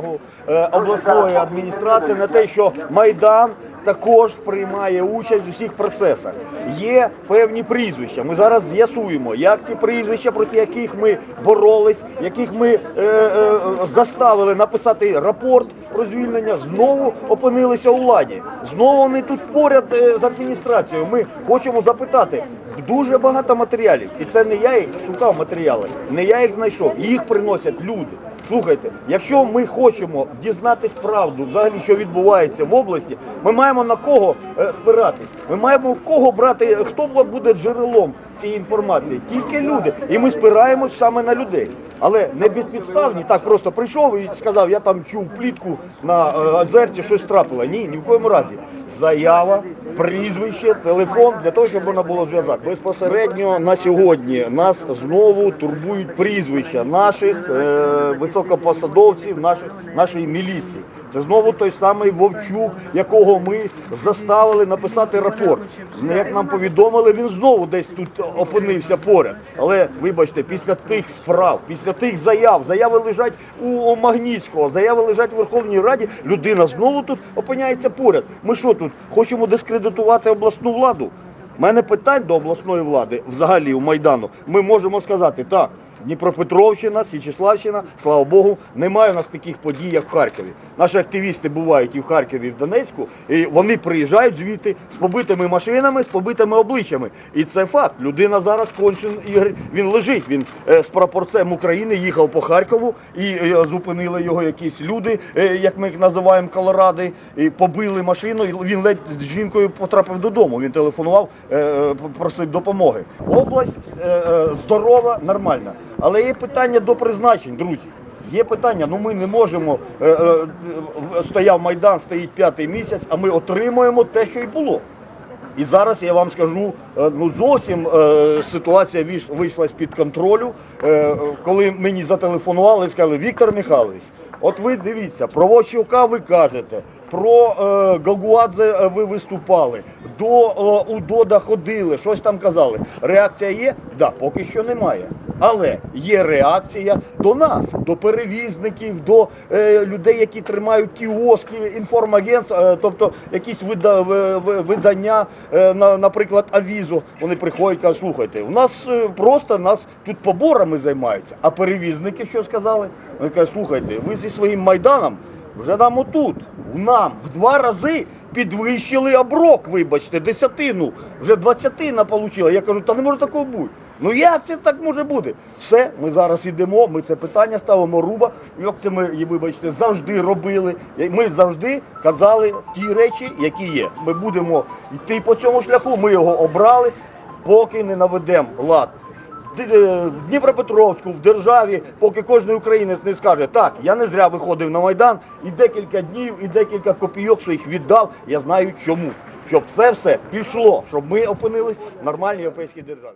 увагу е, обласної адміністрації на те, що Майдан також приймає участь у всіх процесах. Є певні прізвища. Ми зараз з'ясуємо, як ці прізвища, проти яких ми боролись, яких ми е, е, заставили написати рапорт про звільнення, знову опинилися у владі. Знову вони тут поряд е, з адміністрацією. Ми хочемо запитати. Дуже багато матеріалів, і це не я їх шукав матеріали, не я їх знайшов. Їх приносять люди. Слухайте, якщо ми хочемо дізнатись правду, взагалі, що відбувається в області, ми маємо на кого е, спиратись. Ми маємо в кого брати, хто буде джерелом цієї інформації. Тільки люди. І ми спираємось саме на людей. Але не безпідставні, так просто прийшов і сказав, я там чув плітку на е, озерці, щось трапило. Ні, ні в коєму разі. Заява, прізвище, телефон для того, щоб можна було зв'язати. Безпосередньо на сьогодні нас знову турбують прізвища наших е, високопосадовців, наших нашої міліції. Це знову той самий Вовчук, якого ми заставили написати рапорт. Як нам повідомили, він знову десь тут опинився поряд. Але вибачте, після тих справ, після тих заяв, заяви лежать у Магнітського, заяви лежать у Верховній Раді. Людина знову тут опиняється поряд. Ми що тут хочемо дискредитувати обласну владу? У мене питань до обласної влади взагалі у Майдану. Ми можемо сказати так. Дніпропетровщина, Січеславщина, слава Богу, немає у нас таких подій, як в Харкові. Наші активісти бувають і в Харкові, і в Донецьку, і вони приїжджають звідти з побитими машинами, з побитими обличчями. І це факт. Людина зараз кончен Ігор. Він лежить. Він е, з прапорцем України їхав по Харкову і е, зупинили його якісь люди, е, як ми їх називаємо колоради, і побили машину. І він ледь з жінкою потрапив додому. Він телефонував, просив допомоги. Область здорова, нормальна. Але є питання до призначень, друзі. Є питання, ну ми не можемо. Е, е, стояв Майдан, стоїть п'ятий місяць, а ми отримуємо те, що й було. І зараз я вам скажу, е, ну зовсім ситуація вийшла з-під контролю. Коли мені зателефонували і сказали, Віктор Михайлович, от ви дивіться, про Вовчука ви кажете, про Гагуадзе ви виступали, до Удода ходили, щось там казали. Реакція є? Да, поки що немає. Але є реакція до нас, до перевізників, до е, людей, які тримають кіоски, інформагентств, е, тобто якісь вида, ви- ви- видання, е, на, наприклад, авізу. Вони приходять, кажуть, слухайте, у нас е, просто нас тут поборами займаються. А перевізники що сказали? Вони кажуть, слухайте, ви зі своїм майданом вже нам отут, нам в два рази підвищили оброк, вибачте, десятину, вже двадцятина получила. Я кажу, та не може такого бути. Ну як це так може бути? Все, ми зараз йдемо, ми це питання ставимо руба. Як це ми, вибачте, завжди робили. Ми завжди казали ті речі, які є. Ми будемо йти по цьому шляху, ми його обрали, поки не наведемо лад. Е, В Дніпропетровську, в державі, поки кожен українець не скаже, так, я не зря виходив на Майдан і декілька днів, і декілька копійок своїх віддав, я знаю чому. Щоб це все пішло, щоб ми опинились в нормальній європейській державі.